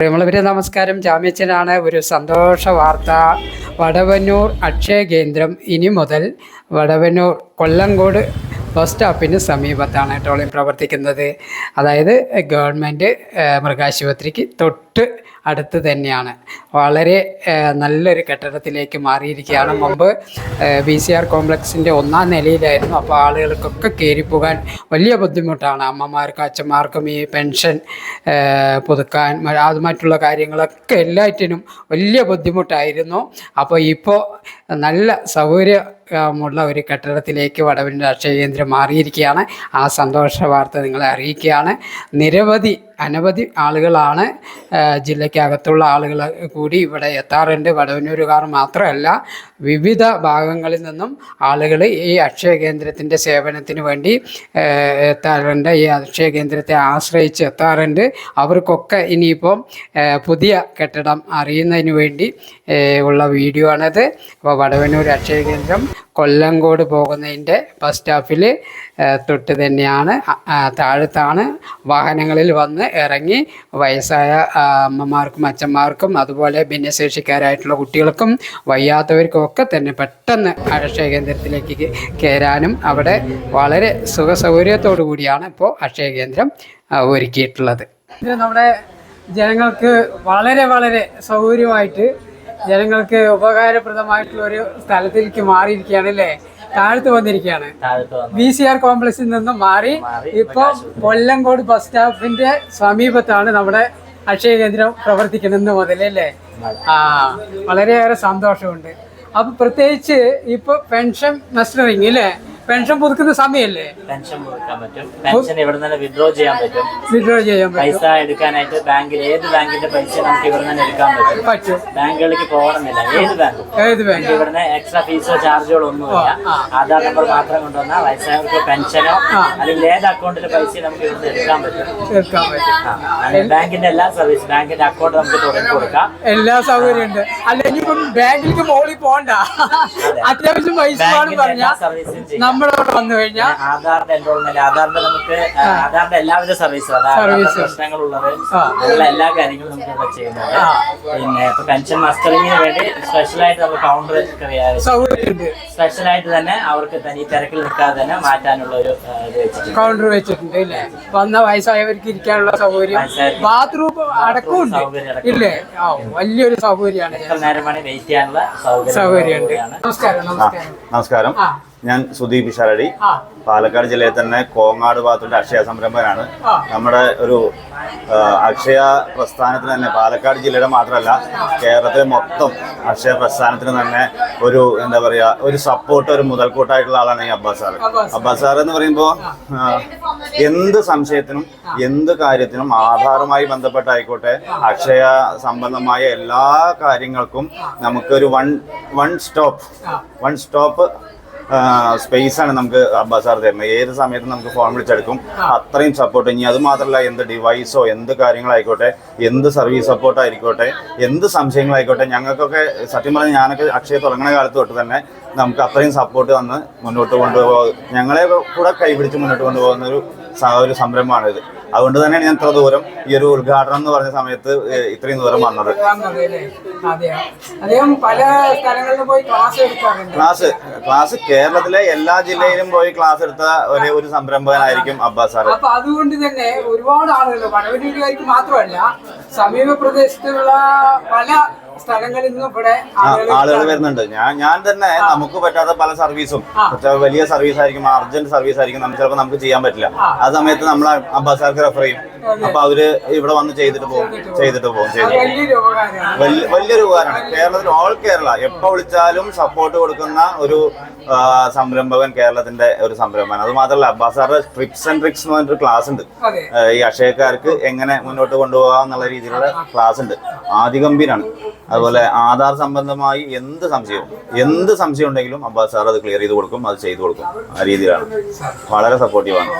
പ്രിയമുള്ളവരെ നമസ്കാരം. ജാമ്യച്ചനാണ് ഒരു സന്തോഷ വാർത്ത. വടവന്നൂർ അക്ഷയ കേന്ദ്രം ഇനി മുതൽ വടവന്നൂർ കൊല്ലങ്കോട് ബസ് സ്റ്റോപ്പിന് സമീപത്താണ് ട്രോളിംഗ് പ്രവർത്തിക്കുന്നത്. അതായത് ഗവൺമെന്റ് മൃഗാശുപത്രിക്ക് തൊട്ട് അടുത്ത് തന്നെയാണ്. വളരെ നല്ലൊരു കെട്ടിടത്തിലേക്ക് മാറിയിരിക്കുകയാണ്. മുമ്പ് ബി സി ആർ കോംപ്ലക്സിന്റെ ഒന്നാം നിലയിലായിരുന്നു. അപ്പോൾ ആളുകൾക്കൊക്കെ കയറിപ്പോകാൻ വലിയ ബുദ്ധിമുട്ടാണ്. അമ്മമാർക്കും അച്ഛന്മാർക്കും ഈ പെൻഷൻ പുതുക്കാൻ അത് മറ്റുള്ള കാര്യങ്ങളൊക്കെ എല്ലാറ്റിനും വലിയ ബുദ്ധിമുട്ടായിരുന്നു. അപ്പോൾ ഇപ്പോൾ നല്ല സൗകര്യ മുള്ള ഒരു കെട്ടിടത്തിലേക്ക് വടവിന്റെ അക്ഷയ കേന്ദ്രം മാറിയിരിക്കുകയാണ്. ആ സന്തോഷ വാർത്ത നിങ്ങളെ അറിയിക്കുകയാണ്. നിരവധി അനവധി ആളുകളാണ് ജില്ലയ്ക്കകത്തുള്ള ആളുകൾ കൂടി ഇവിടെ എത്താറുണ്ട്. വടവന്നൂരുകാർ മാത്രമല്ല വിവിധ ഭാഗങ്ങളിൽ നിന്നും ആളുകൾ ഈ അക്ഷയ കേന്ദ്രത്തിന്റെ സേവനത്തിന് വേണ്ടി എത്താറുണ്ട്. ഈ അക്ഷയ കേന്ദ്രത്തെ ആശ്രയിച്ച് എത്താറുണ്ട്. അവർക്കൊക്കെ ഇനിയിപ്പം പുതിയ കെട്ടിടം അറിയുന്നതിന് വേണ്ടി ഉള്ള വീഡിയോ ആണത്. അപ്പോൾ വടവന്നൂർ അക്ഷയ കേന്ദ്രം കൊല്ലങ്കോട് പോകുന്നതിന്റെ ബസ് സ്റ്റോപ്പിൽ തൊട്ട് തന്നെയാണ് താഴത്താണ് വാഹനങ്ങളിൽ വന്ന് ഇറങ്ങി വയസ്സായ അമ്മമാർക്കും അച്ഛന്മാർക്കും അതുപോലെ ഭിന്നശേഷിക്കാരായിട്ടുള്ള കുട്ടികൾക്കും വയ്യാത്തവർക്കും ഒക്കെ തന്നെ പെട്ടെന്ന് അക്ഷയ കേന്ദ്രത്തിലേക്ക് കയറാനും അവിടെ വളരെ സുഖ സൗകര്യത്തോടു കൂടിയാണ് ഇപ്പോൾ അക്ഷയ കേന്ദ്രം ഒരുക്കിയിട്ടുള്ളത്. ഇത് നമ്മുടെ ജനങ്ങൾക്ക് വളരെ വളരെ സൗകര്യമായിട്ട് ജനങ്ങൾക്ക് ഉപകാരപ്രദമായിട്ടുള്ള ഒരു സ്ഥലത്തേക്ക് മാറിയിരിക്കുകയാണ് അല്ലേ? താഴ്ത്തു വന്നിരിക്കുകയാണ്. ബി സി ആർ കോംപ്ലക്സിൽ നിന്നും മാറി ഇപ്പൊ കൊല്ലങ്കോട് ബസ് സ്റ്റാപ്പിന്റെ സമീപത്താണ് നമ്മുടെ അക്ഷയ കേന്ദ്രം പ്രവർത്തിക്കുന്നത് മുതലല്ലേ ആ വളരെയേറെ സന്തോഷമുണ്ട്. അപ്പൊ പ്രത്യേകിച്ച് ഇപ്പൊ പെൻഷൻ മസ്റ്ററിങ് അല്ലേ? പെൻഷൻ പുതുക്കുന്ന സമയമല്ലേ പെൻഷൻ പുതുക്കാൻ പറ്റും. പെൻഷൻ ഇവിടെ നിന്ന് വിഡ്രോ ചെയ്യാൻ പറ്റും. വിഡ്രോ ചെയ്യാൻ പറ്റും. പൈസ എടുക്കാനായിട്ട് ബാങ്കിൽ ഏത് ബാങ്കിന്റെ പൈസ നമുക്ക് ഇവിടെ നിന്ന് എടുക്കാൻ പറ്റും. പറ്റും. ബാങ്കുകളിലേക്ക് പോകണമെന്നില്ല ഏത് ബാങ്ക്. ഏത് ബാങ്ക്? ഇവിടുന്ന് എക്സ്ട്രാ ഫീസോ ചാർജുകളോ ഒന്നുമില്ല. ആധാർ നമ്പർ മാത്രം കൊണ്ടുവന്നാൽ വയസ്സായവർക്ക് പെൻഷനോ അല്ലെങ്കിൽ ഏത് അക്കൗണ്ടിലെ പൈസ നമുക്ക് ഇവിടുന്ന് എടുക്കാൻ പറ്റും. എടുക്കാൻ പറ്റും. ബാങ്കിന്റെ എല്ലാ സർവീസ് ബാങ്കിന്റെ അക്കൗണ്ട് നമുക്ക് തുടങ്ങി കൊടുക്കാം. എല്ലാ സൗകര്യം ഉണ്ട്. അല്ലെങ്കിൽ ബാങ്കിലേക്ക് മോളിൽ പോകണ്ട. അത്യാവശ്യം പൈസ സർവീസ് ബാങ്കിന്റെ സർവീസും ചെയ്യാം. നമ്മുടെ അവിടെ വന്നു കഴിഞ്ഞാൽ ആധാറിന്റെ എൻറോൾമെന്റ് ആധാറിന്റെ നമുക്ക് ആധാറിന്റെ എല്ലാവിധ സർവീസും അതായത് പ്രശ്നങ്ങളുള്ളത്. ഉള്ള എല്ലാ കാര്യങ്ങളും നമുക്ക് ഇവിടെ ചെയ്യുന്നത്. പിന്നെ ഇപ്പൊ പെൻഷൻ മസ്റ്ററിങ്ങിന് വേണ്ടി സ്പെഷ്യലായിട്ട് നമുക്ക് കൗണ്ടർ സ്പെഷ്യലായിട്ട് തന്നെ അവർക്ക് തനി ഈ തിരക്കിൽ നിൽക്കാതെ തന്നെ മാറ്റാനുള്ള ഒരു കൗണ്ടർ വെച്ചിട്ടുണ്ട്. ഇല്ലേ? വന്ന വയസ്സായവർക്ക് ഇരിക്കാനുള്ള സൗകര്യം. ബാത്റൂം അടക്കമുണ്ട് ഇല്ലേ? വലിയൊരു സൗകര്യമാണ്. നേരം വെയിറ്റ് ചെയ്യാനുള്ള സൗകര്യം സൗകര്യമുണ്ട്. നമസ്കാരം നമസ്കാരം. ഞാൻ സുദീപ് ഷാരടി പാലക്കാട് ജില്ലയിൽ തന്നെ കോങ്ങാട് ഭാഗത്തുള്ള അക്ഷയ സംരംഭകനാണ്. നമ്മുടെ ഒരു അക്ഷയ പ്രസ്ഥാനത്തിന് തന്നെ പാലക്കാട് ജില്ലയുടെ മാത്രമല്ല കേരളത്തിലെ മൊത്തം അക്ഷയ പ്രസ്ഥാനത്തിന് തന്നെ ഒരു എന്താ പറയുക ഒരു സപ്പോർട്ട് ഒരു മുതൽക്കൂട്ടായിട്ടുള്ള ആളാണ് ഈ അബ്ബാസ് സാർ. അബ്ബാസ് സാർ എന്ന് പറയുമ്പോൾ എന്ത് സംശയത്തിനും എന്ത് കാര്യത്തിനും ആധാറുമായി ബന്ധപ്പെട്ടായിക്കോട്ടെ അക്ഷയ സംബന്ധമായ എല്ലാ കാര്യങ്ങൾക്കും നമുക്കൊരു one one stop one stop space ആണ് നമുക്ക് അബ്ബാസ് തരുന്നത്. ഏത് സമയത്തും നമുക്ക് ഫോൺ വിളിച്ചെടുക്കും. അത്രയും സപ്പോർട്ട് ഇനി അത് മാത്രമല്ല എന്ത് ഡിവൈസോ എന്ത് കാര്യങ്ങളായിക്കോട്ടെ എന്ത് സർവീസ് സപ്പോർട്ട് ആയിക്കോട്ടെ എന്ത് സംശയങ്ങളായിക്കോട്ടെ ഞങ്ങൾക്കൊക്കെ സത്യം പറഞ്ഞാൽ ഞാനൊക്കെ അക്ഷയ തുടങ്ങുന്ന കാലത്ത് തൊട്ട് തന്നെ നമുക്ക് അത്രയും സപ്പോർട്ട് തന്ന് മുന്നോട്ട് കൊണ്ടുപോകും ഞങ്ങളെ കൂടെ കൈപിടിച്ച് മുന്നോട്ട് കൊണ്ടുപോകുന്ന ഒരു ഒരു സംരംഭമാണിത്. അതുകൊണ്ട് തന്നെയാണ് ഞാൻ ഇത്ര ദൂരം ഈ ഒരു ഉദ്ഘാടനം എന്ന് പറഞ്ഞ സമയത്ത് ഇത്രയും ദൂരം വന്നത്. വന്നത് അല്ലേ പല സ്ഥലങ്ങളിലും പോയി ക്ലാസ് ക്ലാസ് ക്ലാസ് കേരളത്തിലെ എല്ലാ ജില്ലയിലും പോയി ക്ലാസ് എടുത്ത ഒരു ഒരു സംരംഭകനായിരിക്കും അബ്ബാസ് സാർ അപ്പൊ അതുകൊണ്ട് തന്നെ ഒരുപാട് ആളുകൾ മാത്രമല്ല സമീപ പ്രദേശത്തുള്ള പല ആളുകൾ വരുന്നുണ്ട്. ഞാൻ ഞാൻ തന്നെ നമുക്ക് പറ്റാത്ത പല സർവീസും. വലിയ സർവീസ് ആയിരിക്കും അർജന്റ് സർവീസ് ആയിരിക്കും നമുക്ക് ചിലപ്പോൾ നമുക്ക് ചെയ്യാൻ പറ്റില്ല. ആ. സമയത്ത് നമ്മൾ ആ സാർക്ക് റെഫർ ചെയ്യും അപ്പൊ അവർ ഇവിടെ വന്ന് ചെയ്തിട്ട് പോകും ചെയ്തിട്ട് പോകും. വലിയൊരു ഉപകാരമാണ്. കേരളത്തിൽ ഓൾ കേരള എപ്പോ വിളിച്ചാലും സപ്പോർട്ട് കൊടുക്കുന്ന ഒരു സംരംഭകൻ കേരളത്തിന്റെ ഒരു സംരംഭമാണ് അത് മാത്രമല്ല അബ്ബാസ് സാറിന്റെ ട്രിപ്സ് ആൻഡ് ട്രിക്സ് എന്ന് പറഞ്ഞിട്ട് ക്ലാസ് ഉണ്ട്. ഈ അക്ഷയക്കാർക്ക് എങ്ങനെ മുന്നോട്ട് കൊണ്ടുപോകാം എന്നുള്ള രീതിയിലുള്ള ക്ലാസ് ഉണ്ട്. ആദിഗംഭീരാണ്. അതുപോലെ ആധാർ സംബന്ധമായി എന്ത് സംശയവും എന്ത് സംശയം ഉണ്ടെങ്കിലും അബ്ബാസ് സാർ അത് ക്ലിയർ ചെയ്ത് കൊടുക്കും അത് ചെയ്തു കൊടുക്കും. ആ രീതിയിലാണ്. വളരെ സപ്പോർട്ടീവാണ്